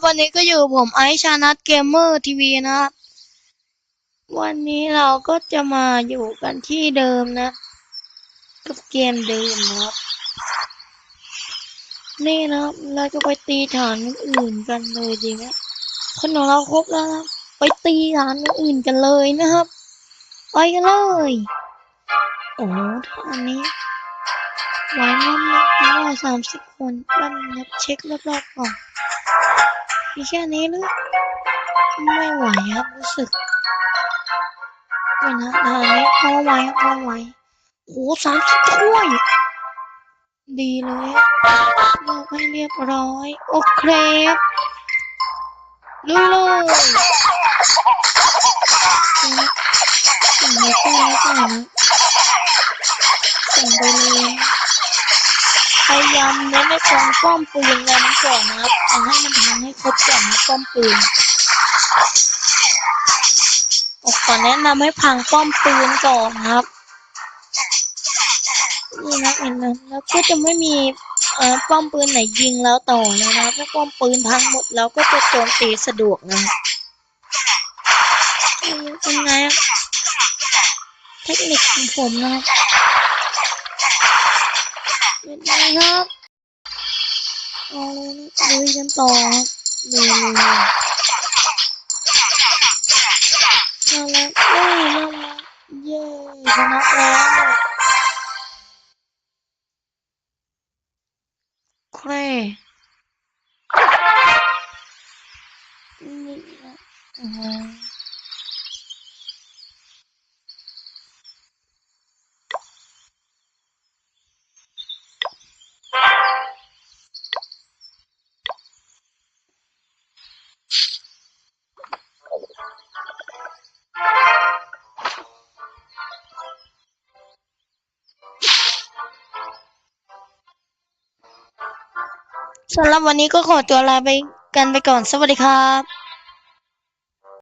วันนี้ก็อยู่ผมไอซ์ชานัทเกมเมอร์ทีวีนะครับ วันนี้เราก็จะมาอยู่กันที่เดิมนะ กับเกมเดิมนะครับ นี่นะครับเราจะไปตีฐานอื่นกันเลยดีไหมคนของเราครบแล้วนะไปตีฐานอื่นกันเลยนะครับ ไปกันเลย โอ้โหฐานนี้ไว้มากนะเพราะว่าสามสิบคนบ้านนับเช็ครอบๆก่อน มีแค่นี้หรือไม่ไหวครับรู้สึกเป็นะทางนี้พอไหวพอไหวโอ้สามสิบถ้วย ดีเลยเลือกให้เรียบร้อย โอเคครับลุยเลยส่งส่งไปแค่นี้ก่อนนะส่งไปเลยพยายามเน้นในตรงป้อมปืนเลยมันก่อนนะครับเอาให้ มันพังให้ครบก่อนนะป้อมปืนผมขอแนะนำให้พังป้อมปืนก่อนครับนี่นะเห็นไหมแล้วก็จะไม่มีเอ่อป้อมปืนไหนยิงแล้วต่อเลยนะครับถ้าป้อมปืนพังหมดแล้วก็จะโจมตีสะดวกนะครับเอ้ยเป็นไงเทคนิคของผมนะครับเป็นไงครับเอาเลยนะลุยกันต่อ ครับลุยลุยลุยมาแล้วเสำหรับวันนี้ก็ขอตัวลาไปกันไปก่อน สวัสดีครับ